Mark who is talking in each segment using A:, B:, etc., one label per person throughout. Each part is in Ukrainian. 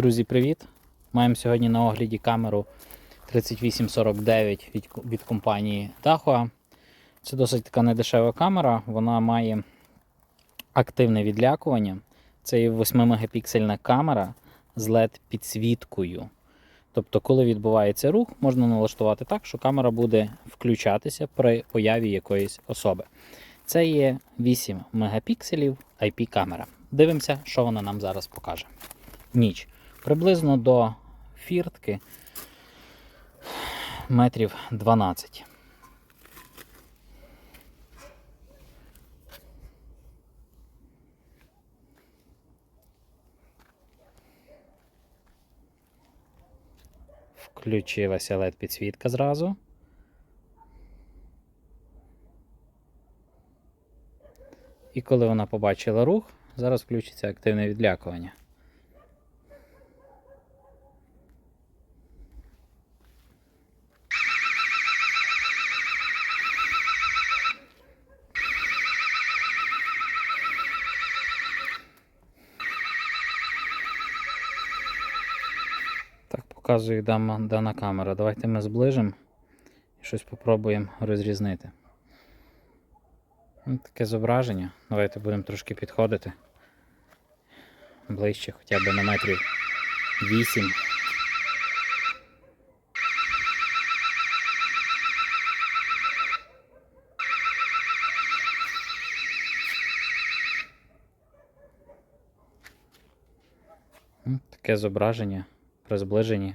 A: Друзі, привіт! Маємо сьогодні на огляді камеру 3849 від, компанії Dahua. Це досить така недешева камера, вона має активне відлякування. Це є 8-мегапіксельна камера з LED-підсвіткою. Тобто, коли відбувається рух, можна налаштувати так, що камера буде включатися при появі якоїсь особи. Це є 8 мегапікселів IP-камера. Дивимося, що вона нам зараз покаже. Ніч. Приблизно до фіртки метрів 12. Включилася LED підсвітка зразу. І коли вона побачила рух, зараз включиться активне відлякування. Так показує дана камера. Давайте ми зближимо і щось спробуємо розрізнити. Ось Таке зображення. Давайте будемо трошки підходити. Ближче хоча б на метрів 8. Таке зображення при зближенні.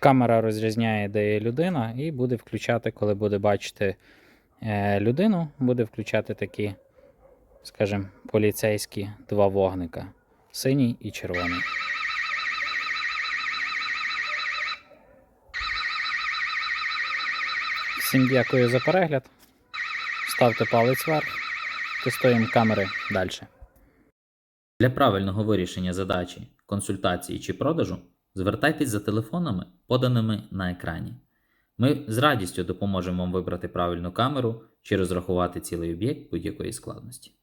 A: Камера розрізняє, де є людина, і буде включати, коли буде бачити е, людину, буде включати такі, скажімо, поліцейські два вогника: синій і червоний. Всім дякую за перегляд. Ставте палець вверх, тестуємо камери далі.
B: Для правильного вирішення задачі, консультації чи продажу звертайтесь за телефонами, поданими на екрані. Ми з радістю допоможемо вам вибрати правильну камеру чи розрахувати цілий об'єкт будь-якої складності.